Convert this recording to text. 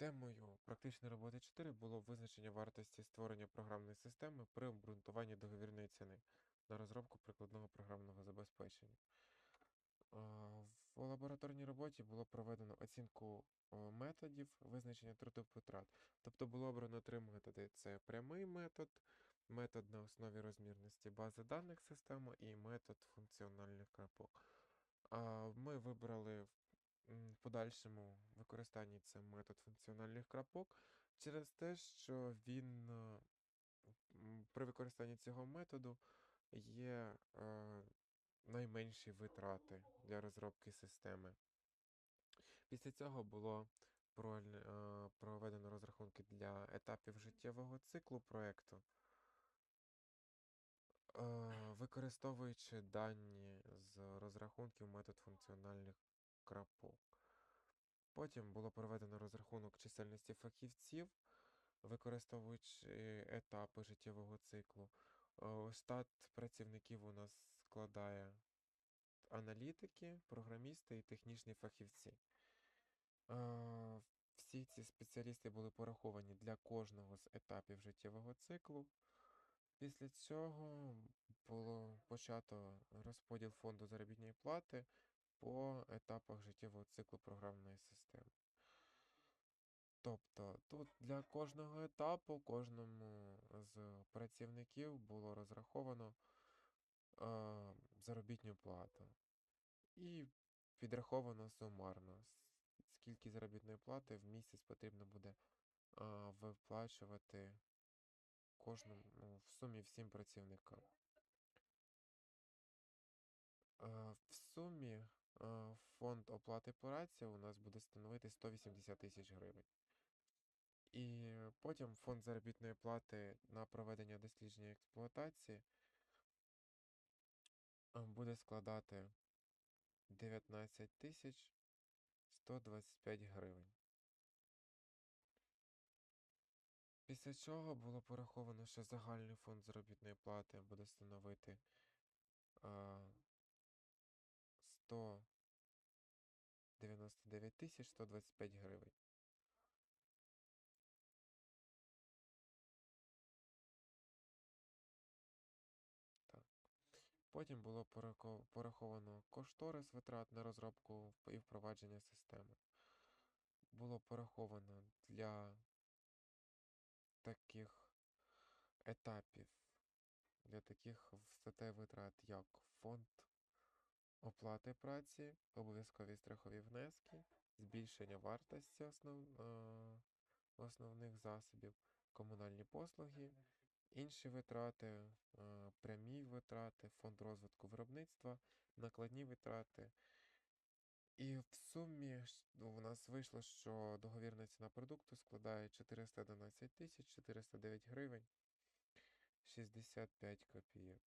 Темою практичної роботи 4 було визначення вартості створення програмної системи при обґрунтуванні договірної ціни на розробку прикладного програмного забезпечення. В лабораторній роботі було проведено оцінку методів визначення трудових витрат. Тобто було обрано три методи: це прямий метод, метод на основі розмірності бази даних системи і метод функціональних крапок. Ми вибрали в подальшому використанні це метод функціональних крапок через те, що він е, при використанні цього методу є е, найменші витрати для розробки системи. Після цього було е, проведено розрахунки для етапів життєвого циклу проєкту, е, використовуючи дані з розрахунків метод функціональних крапок. Потім було проведено розрахунок чисельності фахівців, використовуючи етапи життєвого циклу. Е, Штат працівників у нас складає аналітики, програмісти і технічні фахівці. Е, Всі ці спеціалісти були пораховані для кожного з етапів життєвого циклу. Після цього було почато розподіл фонду заробітної плати по етапах життєвого циклу програмної системи. Тобто тут для кожного етапу, кожному з працівників було розраховано е, заробітну плату. І підраховано сумарно, скільки заробітної плати в місяць потрібно буде е, виплачувати кожному ну, в сумі всім працівникам. В сумі Е, фонд оплати праці у нас буде становити 180 тисяч гривень. І потім фонд заробітної плати на проведення дослідження експлуатації е, буде складати 19 тисяч 125 гривень. Після чого було пораховано, що загальний фонд заробітної плати буде становити е, 100 99 тисяч 125 гривень. Потім було пораховано кошторис витрат на розробку і впровадження системи. Було пораховано для таких етапів, для таких статей витрат, як фонд оплати праці, обов'язкові страхові внески, збільшення вартості основ, е, основних засобів, комунальні послуги, інші витрати, е, прямі витрати, фонд розвитку виробництва, накладні витрати. І в сумі ж, ну, у нас вийшло, що договірна ціна продукту складає 411 тисяч 409 гривень 65 копійок.